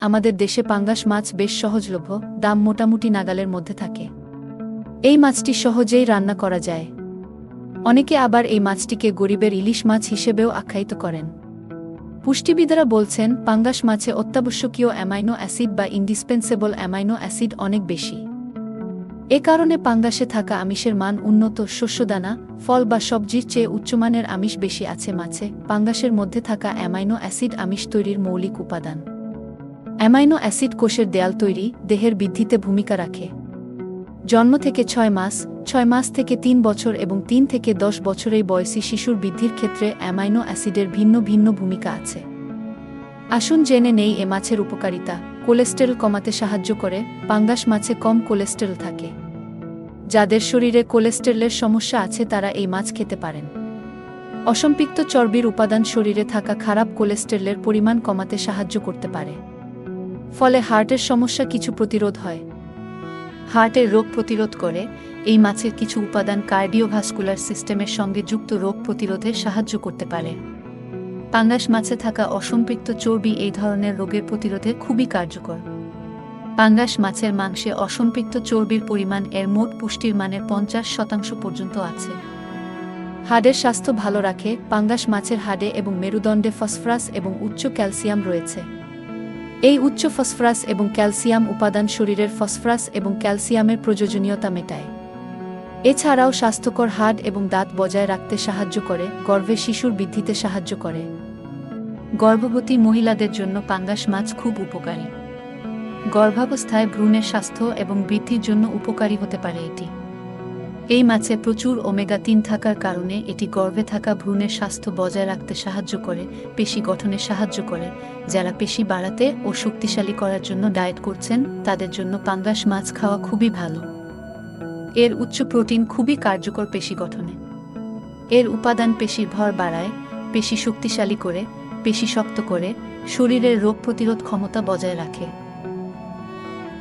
আমাদের দেশে পাঙ্গাস মাছ বেশ সহজলভ্য, দাম মোটামুটি নাগালের মধ্যে থাকে। এই মাছটি সহজেই রান্না করা যায়। অনেকে আবার এই মাছটিকে গরিবের ইলিশ মাছ হিসেবেও আখ্যায়িত করেন। পুষ্টিবিদরা বলছেন, পাঙ্গাস মাছে অত্যাবশ্যকীয় অ্যামাইনো অ্যাসিড বা ইন্ডিসপেন্সেবল অ্যামাইনো অ্যাসিড অনেক বেশি। এ কারণে পাঙ্গাসে থাকা আমিষের মান উন্নত, শস্যদানা, ফল বা সবজির চেয়ে উচ্চমানের আমিষ বেশি আছে মাছে। পাঙ্গাসের মধ্যে থাকা অ্যামাইনো অ্যাসিড আমিষ তৈরির মৌলিক উপাদান। অ্যামাইনো অ্যাসিড কোষের দেয়াল তৈরি দেহের বৃদ্ধিতে ভূমিকা রাখে। জন্ম থেকে ছয় মাস ছয় মাস থেকে তিন বছর এবং তিন থেকে দশ বছরের বয়সী শিশুর বৃদ্ধির ক্ষেত্রে অ্যামাইনো অ্যাসিডের ভিন্ন ভিন্ন ভূমিকা আছে। আসুন জেনে নেই এ মাছের উপকারিতা। কোলেস্টেরল কমাতে সাহায্য করে, পাঙ্গাস মাছে কম কোলেস্টেরল থাকে। যাদের শরীরে কোলেস্টেরলের সমস্যা আছে তারা এই মাছ খেতে পারেন। অসম্পৃক্ত চর্বির উপাদান শরীরে থাকা খারাপ কোলেস্টেরলের পরিমাণ কমাতে সাহায্য করতে পারে। ফলে হার্টের সমস্যা কিছু প্রতিরোধ হয়। হার্টের রোগ প্রতিরোধ করে এই মাছের কিছু উপাদান কার্ডিওভাস্কুলার সিস্টেমের সঙ্গে যুক্ত রোগ প্রতিরোধে সাহায্য করতে পারে। পাঙ্গাস মাছে থাকা অসম্পৃক্ত চর্বি এই ধরনের রোগের প্রতিরোধে খুবই কার্যকর। পাঙ্গাস মাছের মাংসে অসম্পৃক্ত চর্বির পরিমাণ এর মোট পুষ্টির মানের পঞ্চাশ শতাংশ পর্যন্ত আছে। হাড়ের স্বাস্থ্য ভালো রাখে, পাঙ্গাস মাছের হাড়ে এবং মেরুদণ্ডে ফসফরাস এবং উচ্চ ক্যালসিয়াম রয়েছে। এই উচ্চ ফসফরাস এবং ক্যালসিয়াম উপাদান শরীরের ফসফরাস এবং ক্যালসিয়ামের প্রয়োজনীয়তা মেটায়। এছাড়াও স্বাস্থ্যকর হাড় এবং দাঁত বজায় রাখতে সাহায্য করে, গর্ভে শিশুর বৃদ্ধিতে সাহায্য করে। গর্ভবতী মহিলাদের জন্য পাঙ্গাস মাছ খুব উপকারী। গর্ভাবস্থায় ভ্রূণের স্বাস্থ্য এবং বৃদ্ধির জন্য উপকারী হতে পারে এটি। এই মাছে প্রচুর ওমেগা তিন থাকার কারণে এটি গর্ভে থাকা ভ্রূণের স্বাস্থ্য বজায় রাখতে সাহায্য করে, পেশি গঠনে সাহায্য করে। যারা পেশি বাড়াতে ও শক্তিশালী করার জন্য ডায়েট করছেন, তাদের জন্য পাঙ্গাস মাছ খাওয়া খুবই ভালো। এর উচ্চ প্রোটিন খুবই কার্যকর পেশি গঠনে। এর উপাদান পেশির ভর বাড়ায়, পেশি শক্তিশালী করে, পেশি শক্ত করে, শরীরের রোগ প্রতিরোধ ক্ষমতা বজায় রাখে।